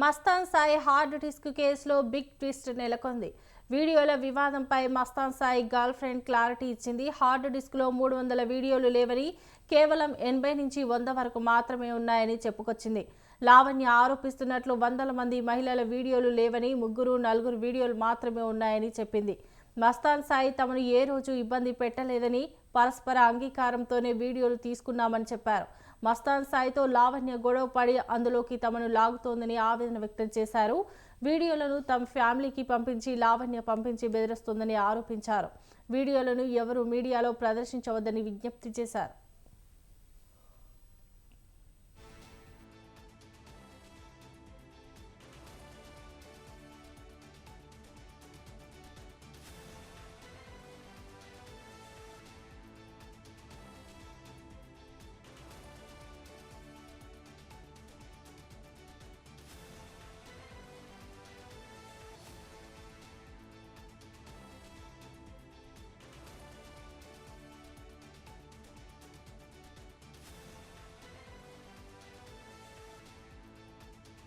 Mastan Sai hard disk కేసులో big twist నెలకొంది. వీడియోల వివాదంపై Mastan Sai girlfriend clarity ఇచ్చింది. హార్డ్ డిస్క్లో మూడు వందల వీడియోలు లేవని కేవలం ఎనభై నుంచి వంద వరకు మాత్రమే ఉన్నాయని చెప్పుకొచ్చింది. లావణ్య ఆరోపిస్తున్నట్లు వందల మంది మహిళల వీడియోలు లేవని ముగ్గురు నలుగురు వీడియోలు మాత్రమే ఉన్నాయని చెప్పింది. మస్తాన్ సాయి తమను ఏ రోజు ఇబ్బంది పెట్టలేదని పరస్పర అంగీకారంతోనే వీడియోలు తీసుకున్నామని చెప్పారు. మస్తాన్ సాయితో లావణ్య గొడవ పడి అందులోకి తమను లాగుతోందని ఆవేదన వ్యక్తం చేశారు. వీడియోలను తమ ఫ్యామిలీకి పంపించి లావణ్య పంపించి బెదిరిస్తోందని ఆరోపించారు. వీడియోలను ఎవరు మీడియాలో ప్రదర్శించవద్దని విజ్ఞప్తి చేశారు.